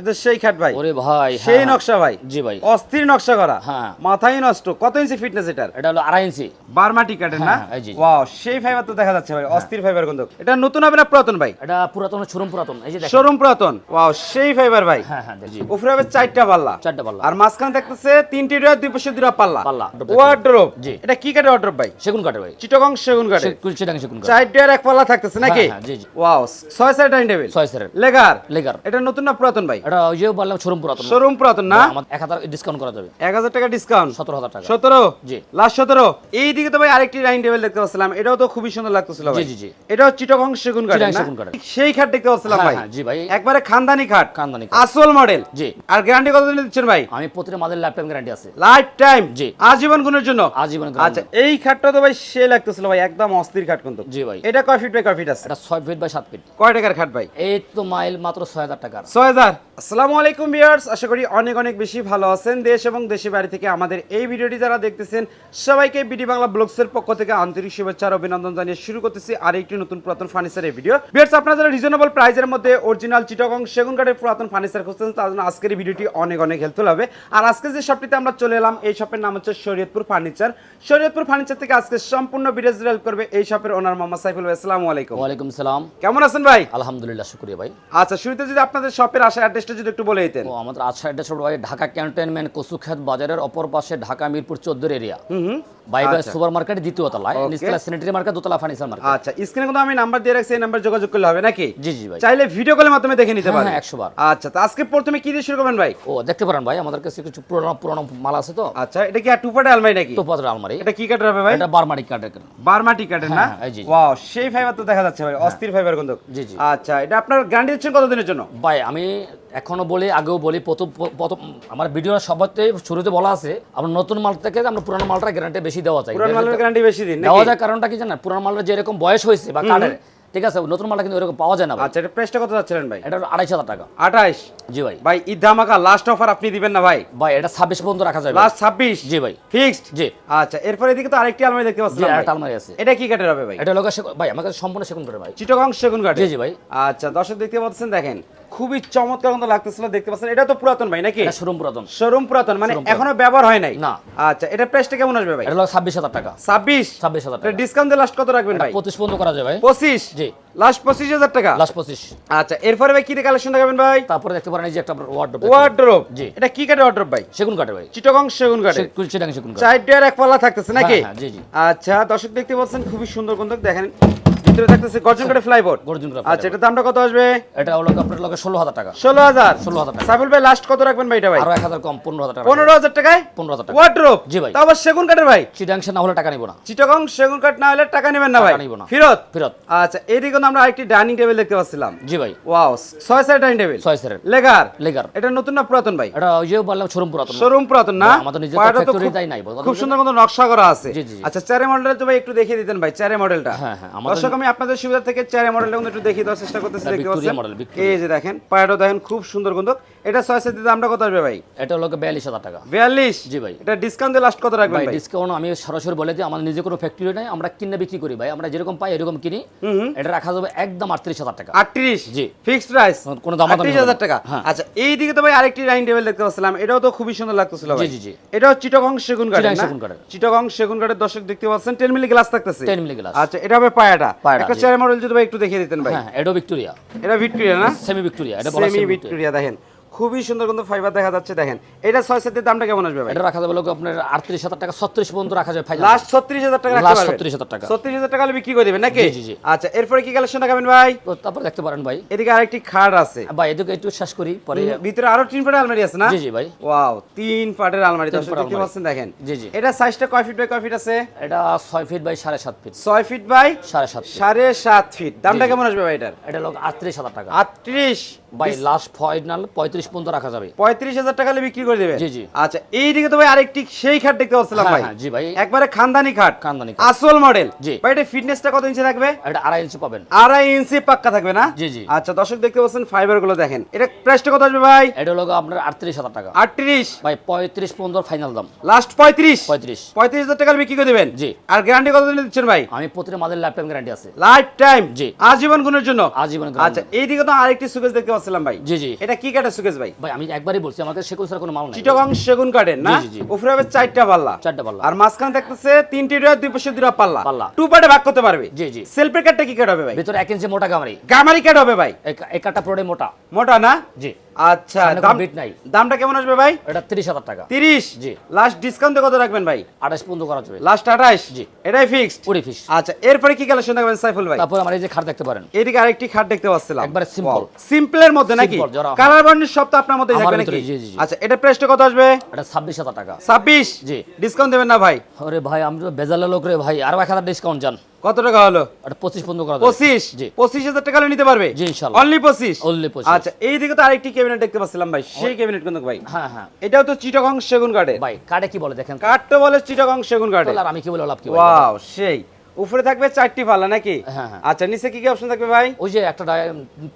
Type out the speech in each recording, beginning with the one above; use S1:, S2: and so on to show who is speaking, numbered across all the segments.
S1: এটা সেই খাট ভাই।
S2: ওরে ভাই
S1: সেই
S2: হ্যাঁ,
S1: নকশা ভাই।
S2: জি ভাই।
S1: অস্থির নকশা করা।
S2: হ্যাঁ।
S1: মাথায় নষ্ট। কত ইঞ্চি ফিটনেস এটার?
S2: এটা হলো আড়াই ইঞ্চি।
S1: বারমাটি না?
S2: হ্যাঁ।
S1: ওয়াও সেই ফাইবার তো দেখা যাচ্ছে ভাই। অস্থির ফাইবার কিন্তু এটা নতুন হবে না পুরাতন ভাই?
S2: এটা পুরাতন শোরুম পুরাতন। এই যে দেখেন।
S1: শোরুম পুরাতন। ওয়াও সেই ফাইবার ভাই।
S2: হ্যাঁ হ্যাঁ জি
S1: উপরে হবে চারটা পাল্লা।
S2: চারটা পাল্লা।
S1: আর মাঝখানে থাকতেছে তিনটি ডোর দুই পাশে দুটা পাল্লা।
S2: পাল্লা। জি।
S1: এটা কি ওয়ার্ড্রোব ভাই?
S2: সেগুন কাঠে ভাই।
S1: চিটগং সেগুন চার ডোর এক পাল্লা থাকতেছে নাকি?
S2: হ্যাঁ, জি, জি।
S1: ওয়াও ছয় সাইড ডাইনিং টেবিল
S2: ছয়
S1: লেগার
S2: লেগার
S1: এটা নতুন না পুরাতন ভাই?
S2: এটা ওই যে বললাম শোরুম পুরাতন।
S1: শোরুম পুরাতন না?
S2: এক হাজার ডিসকাউন্ট করা যাবে।
S1: এক হাজার টাকা ডিসকাউন্ট
S2: সতেরো হাজার টাকা।
S1: সতেরো?
S2: জি।
S1: লাস্ট সতেরো? এইদিকে তো ভাই আরেকটি ডাইনিং টেবিল দেখতে পাচ্ছিলাম। এটাও তো খুবই সুন্দর লাগতেছিল ভাই।
S2: জি, জি, জি।
S1: এটাও চিটগং সেগুন
S2: চিটাগং
S1: না। সেই খাট দেখতে পাচ্ছিলাম
S2: হ্যাঁ,
S1: ভাই।
S2: হ্যাঁ, জি ভাই।
S1: একবারে খানদানি খাট
S2: খানদানি খাট।
S1: আসল মডেল
S2: জি।
S1: আর গ্যারান্টি কত দিন দিচ্ছেন ভাই?
S2: আমি প্রতিটা মাদের ল্যাপটপ গ্যারান্টি আছে।
S1: লাইফ টাইম
S2: জি।
S1: আজীবন গুণের জন্য?
S2: আজীবন
S1: আচ্ছা এই খাটটা তো ভাই সে লাগতেছিল ভাই একদম অস্থির খাট কিন্তু।
S2: জি ভাই।
S1: এটা কয় ফিট বাই কয় ফিট আছে?
S2: এটা ছয় ফিট বাই সাত ফিট
S1: কয় টাকার খাট ভাই?
S2: এই তো মাইল মাত্র ছয় হাজার টাকার।
S1: ছয় হাজার? আসসালামু আলাইকুম ভিউয়ার্স আশা করি অনেক অনেক বেশি ভালো আছেন দেশ এবং দেশের বাড়ি থেকে আমাদের এই ভিডিওটি যারা দেখতেছেন সবাইকে বিডি বাংলা ব্লগসের পক্ষ থেকে আন্তরিক শুভেচ্ছা আর অভিনন্দন জানিয়ে শুরু করতেছি আর একটি নতুন পুরাতন ফার্নিচারের ভিডিও। ভিউয়ার্স আপনারা যারা রিজনেবল প্রাইজের মধ্যে অরিজিনাল চিটাগং সেগুন কাঠের পুরাতন ফার্নিচার খুঁজছেন তার জন্য আজকের এই ভিডিওটি অনেক অনেক হেল্পফুল হবে। আর আজকে যে শপটিতে আমরা চলে এলাম এই শপের নাম হচ্ছে শরীয়তপুর ফার্নিচার। শরীয়তপুর ফার্নিচার থেকে আজকে সম্পূর্ণ ভিডিও হেল্প করবে এই শপের ওনার মোহাম্মদ সাইফুল ভাই। আসসালামু আলাইকুম।
S2: ওয়ালাইকুম সালাম।
S1: কেমন আছেন ভাই?
S2: আলহামদুলিল্লাহ শুক্রিয়া ভাই।
S1: আচ্ছা শুরুতে যদি আপনাদের শপের আসা অ্যাড্রেসটা যদি একটু বলে দিতেন।
S2: ও আমাদের আচ্ছা ভাই ঢাকা ক্যান্টনমেন্ট কচুখ্যাত বাজারের অপর পাশে ঢাকা মিরপুর চোদ্দোর এরিয়া। বাই সুপার মার্কেট দ্বিতীয় তলায় নিচতলা স্যানিটারি মার্কেট দোতলা ফার্নিচার মার্কেট
S1: আচ্ছা স্ক্রিনে কিন্তু আমি নাম্বার দিয়ে রাখছি এই নাম্বার যোগাযোগ করলে হবে নাকি?
S2: জি জি ভাই।
S1: চাইলে ভিডিও কলের মাধ্যমে দেখে নিতে
S2: হ্যাঁ,
S1: পারেন
S2: হ্যাঁ, 100 বার।
S1: আচ্ছা তো আজকে প্রথমে কি দিয়ে শুরু করবেন ভাই?
S2: ও দেখতে পারেন ভাই আমাদের কাছে কিছু পুরোনো পুরোনো মাল আছে তো।
S1: আচ্ছা এটা কি টুপাটা আলমারি নাকি?
S2: পাত্র আলমারি।
S1: এটা কি কাঠের হবে ভাই?
S2: এটা কাঠের
S1: বারমাটি কাঠের না?
S2: হ্যাঁ।
S1: ওয়াও সেই ফাইবার তো দেখা যাচ্ছে ভাই অস্থির ফাইবার কিন্তু।
S2: জি, জি।
S1: আচ্ছা এটা আপনার গ্যারান্টি দিচ্ছেন কতদিনের জন্য?
S2: ভাই আমি এখনও বলি আগেও বলি প্রথম প্রথম আমার ভিডিওর সবাতে শুরুতে বলা আছে আমরা নতুন মাল থেকে আমরা পুরানো মালটা গ্যারান্টি বেশি দেওয়া চাই
S1: পুরান মালের গ্যারান্টি বেশি দিন
S2: দেওয়া যায় কারণটা কি জানেন? পুরানো মালটা যেরকম বয়স হয়েছে বা কাঠের ঠিক আছে? নতুন মালটা কিন্তু এরকম পাওয়া যায় না
S1: আচ্ছা এটা প্রাইসটা কত যাচ্ছিলেন ভাই?
S2: এটা আড়াইশ হাজার টাকা।
S1: আঠাইশ?
S2: জি ভাই।
S1: ভাই ঈদ ধামাকা লাস্ট অফার আপনি দিবেন না ভাই?
S2: ভাই এটা ছাব্বিশ পর্যন্ত রাখা যাবে।
S1: লাস্ট ছাব্বিশ?
S2: জি ভাই।
S1: ফিক্সড
S2: জি।
S1: আচ্ছা এরপরে এদিকে তো আরেকটি আলমারি দেখতে ভাই।
S2: একটা আলমারি আছে।
S1: এটা কি কাঠের হবে ভাই?
S2: এটা লোক ভাই আমার কাছে সম্পূর্ণ সেগুন করে ভাই।
S1: চিটগং সেগুন কাঠ
S2: জি জি ভাই।
S1: আচ্ছা দর্শক দেখতে পাচ্ছেন দেখেন। খুবই চমৎকার মতো লাগতেছিল দেখতে পাচ্ছেন। এটা তো পুরাতন ভাই নাকি?
S2: শোরুম পুরাতন।
S1: শোরুম পুরাতন মানে এখনও ব্যবহার হয় নাই?
S2: না।
S1: আচ্ছা এটা প্রাইসটা কেমন আসবে ভাই?
S2: এটা হলো ছাব্বিশ হাজার টাকা।
S1: ছাব্বিশ?
S2: ছাব্বিশ হাজার টাকা।
S1: ডিসকাউন্ট দিয়ে লাস্ট কত রাখবেন ভাই?
S2: পঁচিশ পর্যন্ত করা যায় ভাই।
S1: পঁচিশ?
S2: জি।
S1: লাস্ট পঁচিশ হাজার টাকা?
S2: লাস্ট পঁচিশ।
S1: আচ্ছা এরপরে ভাই কি কালেকশন দেখাবেন ভাই?
S2: তারপরে দেখতে পারেন এই যে একটা ওয়ার্ড
S1: ওয়ার্ড্রোব
S2: জি।
S1: এটা কি কাঠের ওয়ার্ড্রোব ভাই?
S2: সেগুন কাঠে ভাই।
S1: চিটগং সেগুন কাঠের।
S2: সেটাং সেগুন
S1: চার ডেয়ার এক পাল্লা থাকতেছে নাকি?
S2: হ্যাঁ, হ্যাঁ, জি, জি।
S1: আচ্ছা দর্শক দেখতে পাচ্ছেন খুবই সুন্দর বন্ধক দেখেন ভিতরে থাকতেছে গর্জন কাঠের ফ্লাইবোর্ড
S2: গর্জন কাঠ
S1: আচ্ছা এটা দামটা কত আসবে?
S2: এটা হলো আপনার লগে ষোলো হাজার টাকা।
S1: ষোলো হাজার?
S2: 16,000 টাকা।
S1: সাইফুল ভাই লাস্ট কত রাখবেন ভাই এটা ভাই?
S2: আরও এক হাজার কম পনেরো হাজার টাকা
S1: পনেরো হাজার টাকায়?
S2: পনেরো হাজার টাকা।
S1: ওয়ার্ড্রোব
S2: জি ভাই।
S1: তাও আবার সেগুন কাঠের ভাই?
S2: চিটাং না হলে টাকা নিব না।
S1: চিটাগং সেগুন কাঠ না হলে টাকা নেবেন না ভাই।
S2: টাকা নিবো না।
S1: ফেরত?
S2: ফেরত।
S1: আচ্ছা কিন্তু আমরা আরেকটি ডাইনিং টেবিল দেখতে পাচ্ছিলাম।
S2: জি ভাই।
S1: ওয়াও ছয় সাইড ডাইনিং টেবিল।
S2: ছয় সেরের
S1: লেগার?
S2: লেগার।
S1: এটা নতুন না পুরাতন ভাই?
S2: এটা ওই যে বললাম শোরুম পুরাতন।
S1: শোরুম পুরাতন না?
S2: আমাদের নিজের
S1: খুব-
S2: তাই নাই,
S1: খুব সুন্দর মতো নকশা করা আছে। আচ্ছা চারে মডেলটা তো ভাই একটু দেখিয়ে দিতেন ভাই চারে মডেলটা।
S2: হ্যাঁ, হ্যাঁ, আমাদের-
S1: আপনাদের সুবিধা থেকে চেয়ারের মডেলটা কিন্তু একটু দেখিয়ে দেওয়ার চেষ্টা করতেছি দেখতে পাচ্ছেন? এই যে দেখেন পায়াটা দেখেন খুব সুন্দর কিন্তু এটা ছয় সাইড দামটা কত আসবে ভাই?
S2: এটা হলো বিয়াল্লিশ হাজার টাকা।
S1: বিয়াল্লিশ?
S2: জি ভাই।
S1: এটা ডিসকাউন্ট দিয়ে লাস্ট কত রাখবেন
S2: ভাই ডিসকাউন্ট আমি সরাসরি বলে দিই আমাদের নিজে কোনো ফ্যাক্টরি নাই আমরা কিনে বিক্রি করি ভাই। আমরা যেরকম পাই এরকম কিনি। এটা রাখা যাবে একদম আটত্রিশ হাজার টাকা।
S1: আটত্রিশ?
S2: জি।
S1: ফিক্সড প্রাইস
S2: কোনো দামাদামি
S1: আটত্রিশ হাজার টাকা?
S2: হ্যাঁ।
S1: আচ্ছা এই দিকে তো ভাই আরেকটি ডাইনিং টেবিল দেখতে পাচ্ছিলাম। এটাও তো খুবই সুন্দর লাগতেছিল ভাই।
S2: জি, জি, জি।
S1: এটাও চিটগং সেগুন কাঠের
S2: চিটাগং সেগুন কাঠের।
S1: চিটগং সেগুন কাঠের দর্শক দেখতে পাচ্ছেন। 10 মিলি গ্লাস থাকতেছে।
S2: 10 মিলি glass।
S1: আচ্ছা এটা হবে পায়াটা। একটা চেয়ার মডেল যদি ভাই একটু দেখিয়ে দিতেন ভাই।
S2: হ্যাঁ এডো ভিক্টোরিয়া।
S1: এটা ভিক্টোরিয়া না?
S2: সেমি ভিক্টোরিয়া এটা
S1: সেমি ভিক্টোরিয়া দেখেন। খুবই সুন্দর কিন্তু ফাইবার দেখা যাচ্ছে দেখেন। এটা ছয় সেটের দামটা কেমন আসবে ভাই?
S2: এটা রাখা যাবে লোক আপনার আটত্রিশ হাজার টাকা ছত্রিশ পর্যন্ত রাখা যাবে ফাইনাল
S1: লাস্ট ছত্রিশ হাজার টাকা
S2: Last
S1: পারবেন
S2: 36,000 টাকা।
S1: ছত্রিশ হাজার টাকা বিক্রি করে দেবেন নাকি?
S2: জি, জি।
S1: আচ্ছা এরপরে কি কালেকশন দেখাবেন ভাই?
S2: তারপর দেখতে পারেন ভাই।
S1: এদিকে আরেকটি খাট আছে।
S2: ভাই এদিকে একটু শেষ করি পরে
S1: ভিতরে আরও তিন পাটের আলমারি আছে না?
S2: জি জি ভাই।
S1: ওয়াও তিন পাটের আলমারি দর্শক দেখতে পাচ্ছেন দেখেন।
S2: জি, জি।
S1: এটা সাইজটা কয় ফিট বাই কয় ফিট আছে?
S2: এটা ছয় ফিট বাই সাড়ে সাত ফিট
S1: ছয় ফিট বাই
S2: সাড়ে সাত ফিট
S1: সাড়ে সাত ফিট দামটা। কেমন আসবে ভাই এটার?
S2: এটা লোক আটত্রিশ হাজার টাকা।
S1: আটত্রিশ?
S2: ভাই লাস্ট ফাইনাল পঁয়ত্রিশ পর্যন্ত রাখা যাবে।
S1: পঁয়ত্রিশ হাজার টাকা হলে বিক্রি করে দেবেন?
S2: জি, জি।
S1: আচ্ছা এইদিকে তো ভাই আরেকটি সেই খাট দেখতে পাচ্ছিলাম
S2: হ্যাঁ,
S1: ভাই।
S2: হ্যাঁ, জি ভাই।
S1: একবারে খানদানি খাট।
S2: কান্দানি
S1: আসল মডেল
S2: জি।
S1: ভাই এটা ফিটনেসটা কত ইঞ্চি থাকবে?
S2: এটা আড়াই ইঞ্চি পাবেন।
S1: আড়াই ইঞ্চি পাক্কা থাকবে না?
S2: জি, জি।
S1: আচ্ছা দর্শক দেখতে পাচ্ছেন ফাইবারগুলো দেখেন। এটা প্রাইসটা কত আসবে ভাই?
S2: এটা লোক আপনার আটত্রিশ হাজার টাকা।
S1: আটত্রিশ?
S2: ভাই পঁয়ত্রিশ পর্যন্ত ফাইনাল দাম।
S1: লাস্ট পঁয়ত্রিশ?
S2: পঁয়ত্রিশ।
S1: পঁয়ত্রিশ হাজার টাকা বিক্রি করে দেবেন?
S2: জি।
S1: আর গ্যারান্টি কত দিন দিচ্ছেন ভাই?
S2: আমি প্রতিটা মাদের টাইম গ্যারান্টি আছে।
S1: লাইফ টাইম
S2: জি।
S1: আজীবন গুণের জন্য?
S2: আজীবন
S1: আচ্ছা এইদিকে তো আরেকটি সুকেস দেখতে পাচ্ছিলাম ভাই।
S2: জি জি।
S1: এটা কি কাঠের সুকেস শোকেস ভাই।
S2: ভাই আমি একবারই বলছি আমাদের সেগুন সার কোনো মাল নাই।
S1: চিটাগং সেগুন কাঠের না। উপরে হবে চারটা পাল্লা।
S2: চারটা পাল্লা।
S1: আর মাঝখানে দেখতেছে তিনটি ডোয়ার দুই পাশে দুটা পাল্লা।
S2: পাল্লা।
S1: টু পার্টে ভাগ করতে পারবে।
S2: জি, জি।
S1: সেলফের কাঠটা কি কাট হবে ভাই?
S2: ভিতরে এক ইঞ্চি মোটা গামারি।
S1: গামারি কাট হবে ভাই।
S2: এই কাঠটা পুরোটাই মোটা।
S1: মোটা না?
S2: জি।
S1: আচ্ছা দাম
S2: বিট নাই।
S1: দামটা কেমন আসবে ভাই?
S2: এটা তিরিশ হাজার টাকা।
S1: তিরিশ?
S2: জি।
S1: লাস্ট ডিসকাউন্টে কত রাখবেন ভাই?
S2: আঠাশ পর্যন্ত করা যাবে।
S1: লাস্ট আঠাশ?
S2: জি।
S1: এটাই ফিক্সড
S2: পুরি ফিস
S1: আচ্ছা এরপরে কি কালেকশন দেখাবেন সাইফুল ভাই?
S2: তারপর আমার এই যে খাট দেখতে পারেন।
S1: এদিকে আরেকটি খাট দেখতে পাচ্ছিলাম।
S2: একবারে simple।
S1: সিম্পলের মধ্যে নাকি? কালার বার্নিশ সব তো আপনার মধ্যে থাকবে নাকি। আচ্ছা এটা প্রাইসটা কত আসবে?
S2: এটা ছাব্বিশ হাজার টাকা।
S1: ছাব্বিশ?
S2: জি।
S1: ডিসকাউন্ট দেবেন না ভাই?
S2: আরে ভাই আমি তো বেজালে লোক রে ভাই। আরও এক হাজার ডিসকাউন্ট যান।
S1: কত টাকা হলো?
S2: এটা পঁচিশ পনেরো করা যাবে।
S1: পঁচিশ?
S2: জি।
S1: পঁচিশ হাজার টাকা হলে নিতে পারবে?
S2: জি, ইনশাল্লাহ।
S1: অনলি পঁচিশ?
S2: অনলি 25
S1: আচ্ছা এইদিকে তো আরেকটি ক্যাবিনেট দেখতে পাচ্ছিলাম ভাই। সেই ক্যাবিনেট কিন্তু ভাই।
S2: হ্যাঁ হ্যাঁ।
S1: এটাও তো চিটাগং সেগুন কাঠে
S2: ভাই কাটে কি বলে দেখেন?
S1: কাঠ তো বলে চিটাগং সেগুন কাঠে
S2: আর আমি কি বলে লাভ কি
S1: ওয়াও সেই। উপরে থাকবে চারটি পাল্লা নাকি?
S2: হ্যাঁ, হ্যাঁ।
S1: আচ্ছা নিচে কি কি অপশন থাকবে ভাই?
S2: ওই যে একটা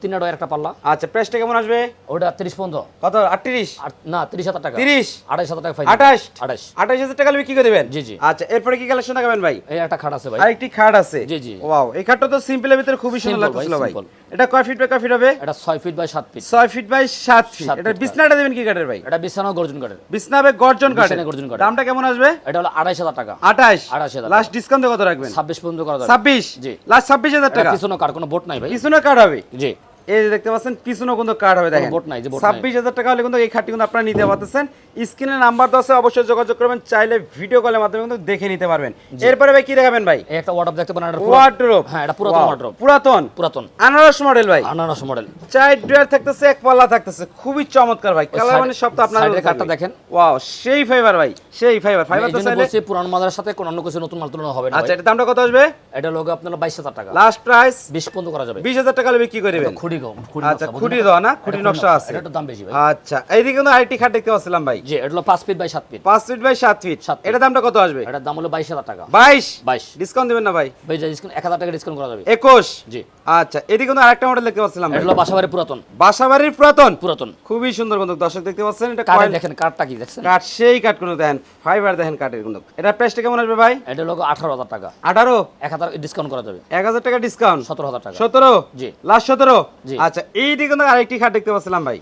S2: তিনটা ডয় একটা পাল্লা।
S1: আচ্ছা প্রাইসটা কেমন আসবে?
S2: ওটা তিরিশ পর্যন্ত।
S1: কত? আটত্রিশ?
S2: আর না তিরিশ হাজার টাকা।
S1: তিরিশ?
S2: আড়াইশ হাজার টাকা ফাইন
S1: আঠাশ?
S2: আঠাশ
S1: আঠাশ হাজার টাকা বিক্রি করে দেবেন?
S2: জি, জি।
S1: আচ্ছা এরপরে কি কালেকশন দেখাবেন ভাই?
S2: এই একটা খাট আছে ভাই।
S1: আরেকটি খাট আছে।
S2: জি, জি।
S1: ওয়াও এই খাটটা তো সিম্পলের ভিতরে খুবই সুন্দর
S2: Simple
S1: লাগতেছিল
S2: ভাই,
S1: এটা কয় ফিট বাই কয় ফিট হবে?
S2: এটা ছয় ফিট বাই সাত ফিট
S1: ছয় ফিট বাই সাত ফিট
S2: সাত
S1: এটা বিছনাটা দেবেন কি কাঠের ভাই?
S2: এটা বিছানা গর্জন কাঠের।
S1: বিছনা হবে গর্জন
S2: বিছানা গর্জন কাঠের।
S1: দামটা কেমন আসবে?
S2: এটা হলো আড়াইশ হাজার টাকা।
S1: আঠাশ?
S2: 28,000
S1: লাস্ট ডিসকাউন্ট কত রাখবেন?
S2: ছাব্বিশ পর্যন্ত করা যাবে।
S1: ছাব্বিশ?
S2: জি।
S1: লাস্ট ছাব্বিশ হাজার টাকা?
S2: পিছনে কার কোনো ভোট নাই ভাই।
S1: পিছনে কার্ড হবে?
S2: জি।
S1: এই যে দেখতে পাচ্ছেন পিছনে কিন্তু কার্ড হবে দেখেন।
S2: বোট নাই, যে
S1: ছাব্বিশ হাজার টাকা হলে কিন্তু এই খাটটি কিন্তু আপনারা নিতে পারতেছেন। স্ক্রিনে নাম্বার আছে অবশ্যই যোগাযোগ করবেন চাইলে ভিডিও কলের মাধ্যমে কিন্তু দেখে নিতে পারবেন। এরপরে ভাই কি দেখাবেন ভাই?
S2: একটা ওয়ার্ডরোব দেখতে পারেন
S1: ওয়ার্ডরোব
S2: হ্যাঁ এটা পুরাতন ওয়ার্ডরোব
S1: পুরাতন?
S2: পুরাতন।
S1: আনারস মডেল ভাই।
S2: আনারস মডেল
S1: চার ড্রয়ার থাকতেছে এক পাল্লা থাকতেছে খুবই চমৎকার ভাই। কালার মানে সব তো আপনার
S2: সাইডের কাঠটা দেখেন।
S1: ওয়াও সেই ফাইবার ভাই সেই ফাইবার ফাইবার তো চাইলে
S2: বলছি পুরান মালের সাথে কোনো অন্য কিছু নতুন মাল তুলনা হবে না
S1: আচ্ছা এটা দামটা কত আসবে?
S2: এটা লোক আপনার বাইশ হাজার টাকা।
S1: লাস্ট প্রাইস
S2: বিশ পর্যন্ত করা যাবে।
S1: বিশ হাজার টাকা হলে বিক্রি করে দেবেন
S2: খুঁড়ি
S1: আচ্ছা খুঁটি দেওয়া না খুঁটি নকশা আছে।
S2: এটা দাম বেশি ভাই।
S1: আচ্ছা এইদিকে কিন্তু আরেকটি খাট দেখতে পাচ্ছিলাম ভাই।
S2: জি এটা হলো পাঁচ ফিট বাই সাত ফিট।
S1: পাঁচ ফিট বাই সাত ফিট। এটা দামটা কত আসবে?
S2: এটার দাম হলো বাইশ হাজার টাকা।
S1: বাইশ?
S2: বাইশ।
S1: ডিসকাউন্ট দিবেন না ভাই।
S2: ভাই ডিসকাউন্ট এক হাজার টাকা ডিসকাউন্ট করা যাবে।
S1: একুশ?
S2: জি।
S1: আচ্ছা এদিকে কিন্তু আরেকটা মডেল দেখতে পাচ্ছিলাম
S2: এটা হলো বাসাবাড়ি পুরাতন।
S1: বাসাবাড়ির পুরাতন?
S2: পুরাতন।
S1: খুবই সুন্দর কিন্তু দর্শক দেখতে পাচ্ছেন এটা
S2: কাঠে দেখেন কাঠটা কি দেখছেন?
S1: কাঠ সেই কাঠ কোনো দেখেন ফাইবার দেখেন কাঠের কিন্তু এটা প্রাইসটা কেমন আসবে ভাই?
S2: এটা লোক আঠারো হাজার টাকা।
S1: আঠারো?
S2: এক হাজার ডিসকাউন্ট করা যাবে।
S1: এক হাজার টাকা ডিসকাউন্ট
S2: সতেরো হাজার টাকা।
S1: সতেরো?
S2: জি।
S1: লাস্ট সতেরো?
S2: জি।
S1: আচ্ছা এই দিকে আরেকটি খাট দেখতে পাচ্ছিলাম ভাই।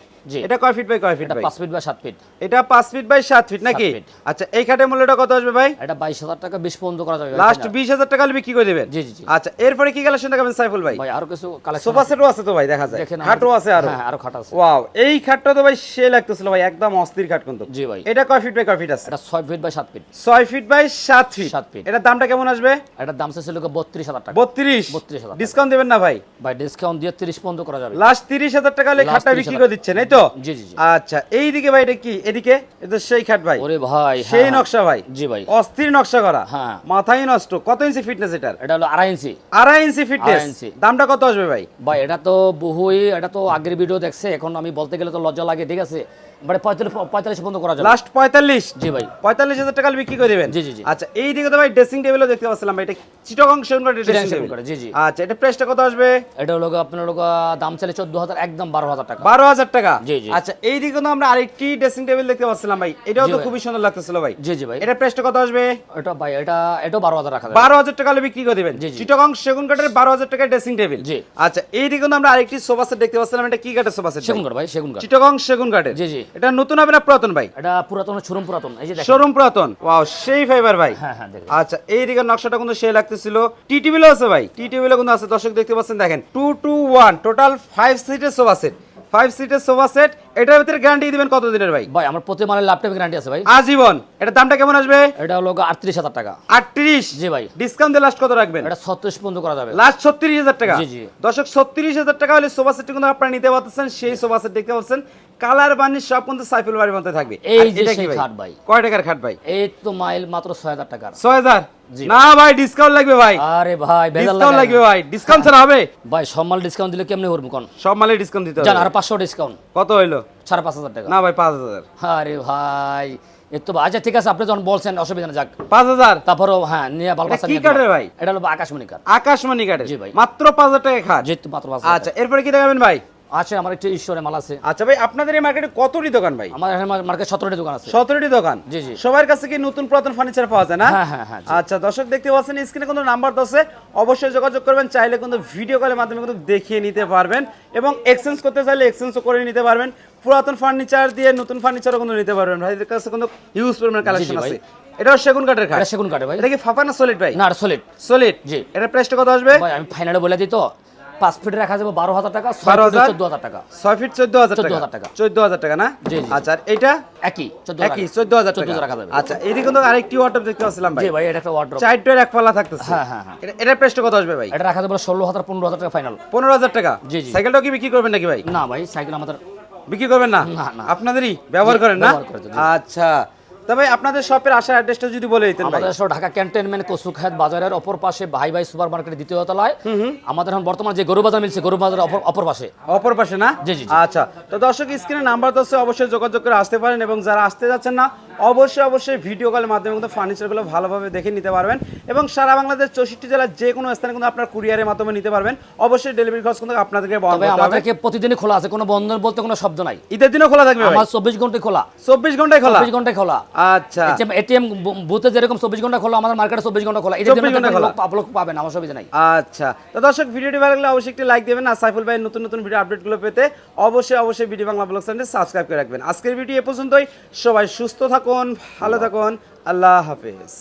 S1: এটা কয় ফিট বাই কয় ফিট ভাই?
S2: ফিট বাই সাত ফিট
S1: এটা পাঁচ ফিট বাই ফিট নাকি? আচ্ছা এই খাটের মূল্যটা কত আসবে ভাই?
S2: এটা বাইশ হাজার টাকা বিশ পর্যন্ত করা যাবে।
S1: লাস্ট বিশ হাজার টাকা হলে বিক্রি করে দেবেন?
S2: জি, জি।
S1: আচ্ছা এরপরে কি কালেকশন দেখাবেন সাইফুল ভাই?
S2: ভাই আরও কিছু কালেকশন
S1: সোফা সেটও আছে তো ভাই দেখা যায়। খাটও আছে আরও।
S2: হ্যাঁ আরও খাট আছে।
S1: ওয়াও এই খাটটা তো ভাই সে লাগতেছিল ভাই একদম অস্থির খাট কিন্তু।
S2: জি ভাই।
S1: এটা কয় ফিট বাই কয় ফিট আছে?
S2: এটা ছয় ফিট বাই সাত ফিট
S1: ফিট বাই সাত ফিট। এটার দামটা কেমন আসবে?
S2: এটার দাম বত্রিশ হাজার টাকা।
S1: বত্রিশ?
S2: 32,000
S1: ডিসকাউন্ট দেবেন না ভাই?
S2: ভাই ডিসকাউন্ট দিয়ে তিরিশ পর্যন্ত করা যাবে।
S1: লাস্ট তিরিশ হাজার টাকা হলে খাটটা
S2: 30,000
S1: বিক্রি করে দিচ্ছেন তো?
S2: জি জি
S1: আচ্ছা এইদিকে ভাই এটা কি? এদিকে? এটা সেই খাট ভাই।
S2: ওরে ভাই হ্যাঁ,
S1: সেই
S2: হ্যাঁ।
S1: নকশা ভাই।
S2: জি ভাই।
S1: অস্থির নকশা করা।
S2: হ্যাঁ।
S1: মাথায় নষ্ট। কত ইঞ্চি ফিটনেস এটার?
S2: এটা হলো আড়াই ইঞ্চি।
S1: আড়াই ইঞ্চি ফিটনেস দামটা কত আসবে ভাই?
S2: ভাই এটা তো বহুই এটা তো আগের ভিডিও দেখছে। এখন আমি বলতে গেলে তো লজ্জা লাগে ঠিক আছে? মানে পঁয়তাল্লিশ পঁয়তাল্লিশ পর্যন্ত করা যাবে।
S1: লাস্ট পঁয়তাল্লিশ?
S2: জি ভাই।
S1: পঁয়তাল্লিশ হাজার টাকা বিক্রি করে দেবেন?
S2: জি, জি, জি।
S1: আচ্ছা এইদিকে তো ভাই ড্রেসিং টেবিলও দেখতে পাচ্ছিলাম ভাই এটা চিটগং সেগুন ড্রেসিং টেবিল
S2: জি, জি।
S1: আচ্ছা এটা প্রাইসটা কত আসবে?
S2: এটা হলো আপনার দাম চাইলে চোদ্দ হাজার একদম বারো হাজার টাকা।
S1: বারো হাজার টাকা?
S2: জি, জি।
S1: আচ্ছা এইদিকে কিন্তু আমরা আরেকটি ড্রেসিং টেবিল দেখতে পাচ্ছিলাম ভাই এটাও তো খুবই সুন্দর লাগতেছিল ভাই।
S2: জি জি ভাই।
S1: এটা প্রাইসটা কত আসবে?
S2: এটা ভাই এটা এটাও বারো হাজার যাবে।
S1: বারো হাজার টাকা হলে বিক্রি করে দেবেন। চিটগং সেগুন কাঠের বারো হাজার টাকার ড্রেসিং টেবিল
S2: জি।
S1: আচ্ছা এইদিকে কিন্তু আমরা আরেকটি সোফা সেট দেখতে পাচ্ছিলাম এটা কি কাঠের সোফা সেট
S2: সেগুন কাঠ ভাই সেগুন কাঠ।
S1: চিটগং সেগুন কাঠের।
S2: জি, জি।
S1: এটা নতুন হবে না পুরাতন ভাই?
S2: এটা পুরাতন শোরুম পুরাতন। এই যে দেখেন।
S1: শোরুম পুরাতন। ওয়াও সেই ফাইবার ভাই।
S2: হ্যাঁ হ্যাঁ দেখেন।
S1: আচ্ছা এই দিকের নকশাটা কিন্তু সেই লাগতেছিল। টি টেবিলও আছে ভাই। টি টেবিলও কিন্তু আছে। দর্শক দেখতে পাচ্ছেন দেখেন। Two two one total five সিটের সোফা সেট ফাইভ সিটের সোফা সেট এটার ভিতরে গ্যারান্টি দিবেন কত দিনের ভাই?
S2: ভাই আমার প্রতি মালের ল্যাপটপ গ্যারান্টি আছে ভাই।
S1: আজীবন। এটার দামটা কেমন আসবে?
S2: এটা হলো আটত্রিশ হাজার টাকা।
S1: আটত্রিশ?
S2: জি ভাই।
S1: ডিসকাউন্ট দিয়ে লাস্ট কত রাখবেন?
S2: এটা ছত্রিশ পর্যন্ত করা যাবে।
S1: লাস্ট ছত্রিশ হাজার টাকা?
S2: জি, জি।
S1: দর্শক ছত্রিশ হাজার টাকা হলে সোফা সেট কিন্তু আপনারা নিতে পারতেছেন। সেই সোফা সেট দেখতে পাচ্ছেন। কালার বানিশ সব কিন্তু সাইফুল বাড়ির মধ্যে থাকবে।
S2: এই যে খাট ভাই।
S1: কয় টাকার খাট ভাই?
S2: এই তো মাইল মাত্র ছয় হাজার টাকার।
S1: ছয় হাজার?
S2: জি।
S1: না ভাই ডিসকাউন্ট লাগবে ভাই।
S2: আরে ভাই
S1: ডিসকাউন্ট লাগবে ভাই। ডিসকাউন্ট ছাড়া হবে?
S2: ভাই সব মাল ডিসকাউন্ট দিলে কেমনে করব কোন?
S1: সব মালে ডিসকাউন্ট দিতে
S2: জান
S1: হবে।
S2: আর পাঁচশো ডিসকাউন্ট
S1: কত হইল?
S2: সাড়ে পাঁচ হাজার টাকা।
S1: না ভাই পাঁচ হাজার।
S2: আরে ভাই এ তো আচ্ছা ঠিক আছে আপনি যখন বলছেন অসুবিধা না যাক।
S1: পাঁচ হাজার?
S2: তারপরেও হ্যাঁ নিয়ে
S1: এটা কি কাঠের ভাই?
S2: এটা হলো আকাশমণি কাট
S1: আকাশমণি কাঠের।
S2: জি ভাই।
S1: মাত্র পাঁচ হাজার টাকা খাট?
S2: যেহেতু মাত্র পাঁচ
S1: আচ্ছা এরপরে কি দেখাবেন ভাই?
S2: আছে আমার একটি ঈশ্বরের মাল আছে।
S1: আচ্ছা ভাই আপনাদের এই মার্কেটে কতটি দোকান ভাই?
S2: আমার মার্কেট সতেরোটি দোকান আছে।
S1: সতেরোটি দোকান?
S2: জি, জি।
S1: সবার কাছে কি নতুন পুরাতন ফার্নিচার পাওয়া যায় না?
S2: হ্যাঁ, হ্যাঁ, হ্যাঁ।
S1: আচ্ছা দর্শক দেখতে পাচ্ছেন স্ক্রিনে কিন্তু নাম্বার আছে। অবশ্যই যোগাযোগ করবেন চাইলে কিন্তু ভিডিও কলের মাধ্যমে কিন্তু দেখিয়ে নিতে পারবেন এবং এক্সচেঞ্জ করতে চাইলে এক্সচেঞ্জও করে নিতে পারবেন। পুরাতন ফার্নিচার দিয়ে নতুন ফার্নিচারও কিন্তু নিতে পারবেন ভাইদের কাছে কিন্তু হিউজ পরিমাণ কালেকশন আছে। এটাও সেগুন কাঠের খাট।
S2: সেগুন কাটে ভাই।
S1: এটা কি ফাফা না সলিড ভাই?
S2: না সলিড
S1: সলিড
S2: জি।
S1: এটা প্রাইসটা কত আসবে?
S2: ভাই আমি ফাইনালে বলে দিই তো। পাঁচ ফিট রাখা যাবে বারো হাজার টাকা
S1: বারো হাজার?
S2: চোদ্দ হাজার টাকা।
S1: ছয় ফিট চোদ্দ হাজার টাকা?
S2: 14,000 টাকা।
S1: চোদ্দ হাজার টাকা না। আচ্ছা এটা
S2: একই চোদ্দ
S1: একই চোদ্দ হাজার টাকা।
S2: রাখা যাবে
S1: আচ্ছা এদিকে কিন্তু আরেকটি ওয়াটার দেখতে পাচ্ছিলাম ভাই।
S2: ভাই এটা একটা ওয়ার্ড্রপ
S1: চারটের এক পাল্লা থাকতেছে।
S2: হ্যাঁ, হ্যাঁ, হ্যাঁ।
S1: এটা- এটার প্রাইসটা কত আসবে ভাই?
S2: এটা রাখা যাবে ষোলো হাজার পনেরো হাজার টাকা ফাইনাল
S1: পনেরো হাজার টাকা?
S2: জি, জি।
S1: সাইকেলটাও কি বিক্রি করবেন নাকি ভাই?
S2: না ভাই সাইকেল আমাদের
S1: বিক্রি করবেন না?
S2: না।
S1: আপনাদেরই ব্যবহার করেন না। আচ্ছা। তবে আপনাদের শপের আসার অ্যাড্রেসটা যদি বলে দিতেন ভাই।
S2: আমাদের সব ঢাকা ক্যান্টনমেন্ট কসুখাত বাজারের অপর পাশে ভাই ভাই সুপার মার্কেটের দ্বিতীয় তলায়। আমাদের এখন বর্তমান যে গরু বাজার মিলছে গরু বাজারের অপর অপর পাশে।
S1: অপর পাশে না?
S2: জি, জি।
S1: আচ্ছা তো দর্শক স্ক্রিনে নাম্বার দশে অবশ্যই যোগাযোগ করে আসতে পারেন এবং যারা আসতে যাচ্ছেন না অবশ্যই অবশ্যই ভিডিও কলের মাধ্যমে কিন্তু ফার্নিচারগুলো ভালোভাবে দেখে নিতে পারবেন এবং সারা বাংলাদেশ চৌষট্টি জেলার যে কোনো স্থানে কিন্তু আপনার কুরিয়ারের মাধ্যমে নিতে পারবেন। অবশ্যই ডেলিভারি খরচ কিন্তু আপনাদেরকে
S2: আমাদেরকে প্রতিদিনই খোলা আছে কোনো বন্ধ বলতে কোনো শব্দ নাই।
S1: ঈদের দিনও খোলা থাকবে
S2: আমার চব্বিশ ঘন্টায় খোলা।
S1: চব্বিশ ঘন্টায় খোলা?
S2: চব্বিশ ঘন্টায় খোলা।
S1: আচ্ছা।
S2: এটিএম বুথে যেরকম চব্বিশ ঘণ্টা খোলা আমাদের মার্কেটে চব্বিশ ঘণ্টা খোলা।
S1: 24 ঘণ্টা খোলা।
S2: লোক পাবেন আমার সুবিধা নাই।
S1: আচ্ছা। তো দর্শক ভিডিওটি ভালো লাগলে অবশ্যই একটি লাইক দেবেন আর সাইফুল ভাই নতুন নতুন ভিডিও আপডেটগুলো পেতে অবশ্যই অবশ্যই video Bangla blog channel subscribe করে রাখবেন। আজকের ভিডিও এ পর্যন্তই। সবাই সুস্থ থাকুন ভালো থাকুন। আল্লাহ হাফেজ।